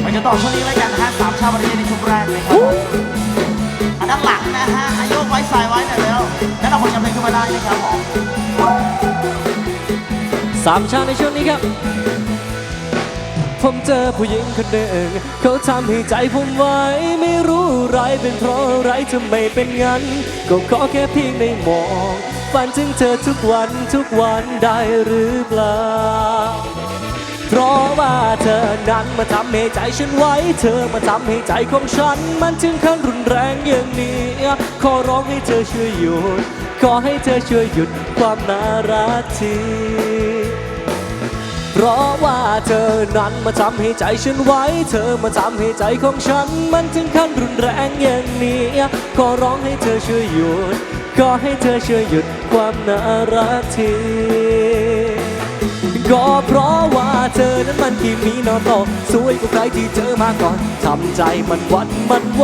ไปจะต่อช่วงนี้แล้วกันนะฮะสามชาวบริเวณในช่วงแรกเลยครับผมอันด้านหลังนะฮะอายุไว้ใส่ไว้หน่อยแล้วแล้วเราคนจำเพลงขึ้นมาได้นะครับผมสามชาในช่วงนี้ครับผมเจอผู้หญิงคนหนึ่งเขาทำให้ใจผมไว้ไม่รู้อะไรเป็นเพราะอะไรทำไมเป็นงั้น ก็ขอแค่เพียงได้มอง ฝันถึงเธอทุกวันทุกวันได้หรือเปล่า นั้นมาทำให้ใจฉันไว้ เธอมาทำให้ใจของฉัน มันถึงขั้นรุนแรงอย่างนี้ ขอร้องให้เธอช่วยหยุด ขอให้เธอช่วยหยุดความน่ารักทีเพราะว่าเธอนั้นมาทำให้ใจฉันไว้ เธอมาทำให้ใจของฉัน มันถึงขั้นรุนแรงอย่างนี้ ขอร้องให้เธอช่วยหยุด ขอให้เธอช่วยหยุดความน่ารักทีก็เพราะ เธอนั้นมันที่มีนอนโตสวยกว่าใครที่เจอมาก่อนทำใจมันหวันมันว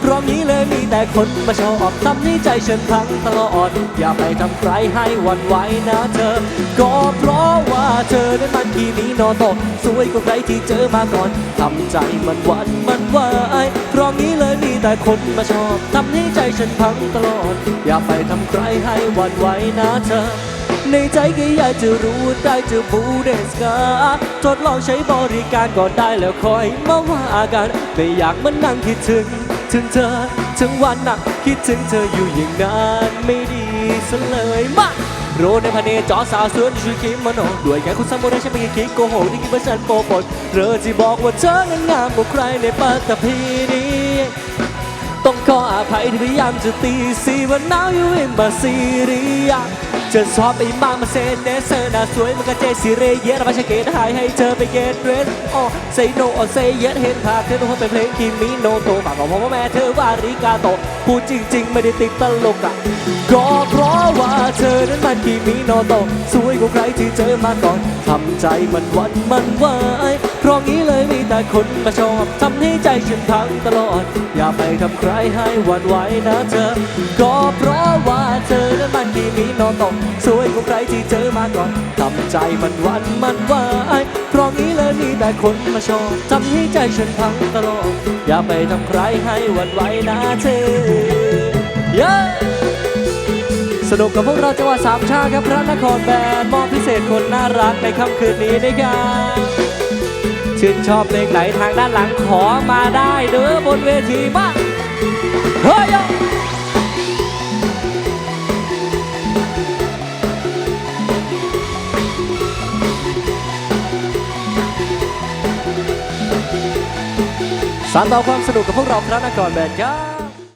เพราะงี้เลยมีแต่คนมาชอบทำให้ใจฉันพังตลอดอย่าไปทำใครให้หวันไหวนะเธอ ก็เพราะว่าเธอนั้นมันที่มีนอนโตสวยกว่าใครที่เจอมาก่อนทำใจมันหวันมันวเพราะงี้เลยมี แต่คนมาชอบทำให้ใจฉันพังตลอด อย่าไปทำใครให้หวันไหวนะเธอ ในใจก็อยากจะรู้ได้จะบูเดสกาทดลองใช้บริการก่อนได้แล้วคอยมาว่ากันไม่อยากมานั่งคิดถึง ถึงเธอทั้งวันน่ะคิดถึงเธออยู่อย่างนั้นไม่ดีซะเลยมาโรในพเนจอสาวสวนช่วยคิดมาโนด้วยแค่คุณสมุนไพรฉันไม่คิดโกหกที่คิดว่าฉันโปรปดเธอที่บอกว่าเธอนั้นงามกว่าใครในปัตตภีนี้ ที่พยายามจะตีสีว่า now you in my city จะชอบไปมามาเซนเนสเซอร์น้าสวยมันก็เจสิเรเยสมาชเกตหายให้เธอไปเกตเรสอ๋อ say no or say yes เห็นภาพเธอต้องเป็นเพลงคิมิโนโตฝากบอกพ่อว่าแม่เธอว่าริกาโตพูดจริง ๆ ไม่ได้ติดตลกอะก็เพราะว่าเธอนั้นมันคิมิโนโตสวยกว่าใครที่เจอมาก่อนทำใจมันวันมันไหว เพราะงี้เลยมีแต่คนมาชอบทำให้ใจฉันพังตลอด อย่าไปทำใครให้หวั่นไหวนะเธอ ก็เพราะว่าเธอนั้นมันดีมีโนโตสวยกว่าใครที่เจอมาก่อนทำใจมันวันมันไหวเพราะงี้เลยมีแต่คนมาชอบทำให้ใจฉันพังตลอด อย่าไปทำใครให้หวั่นไหวนะเธอ yeah! สนุกกับพวกเราจังหวัดสามชาติครับพระนครแบนมอบพิเศษคนน่ารักในค่ำคืนนี้นะครับ ชื่นชอบเพลงไหนทางด้านหลังขอมาได้เด้อบนเวทีบ้างเฮ้ยสานต่อความสนุกกับพวกเราพระนครแบนครับ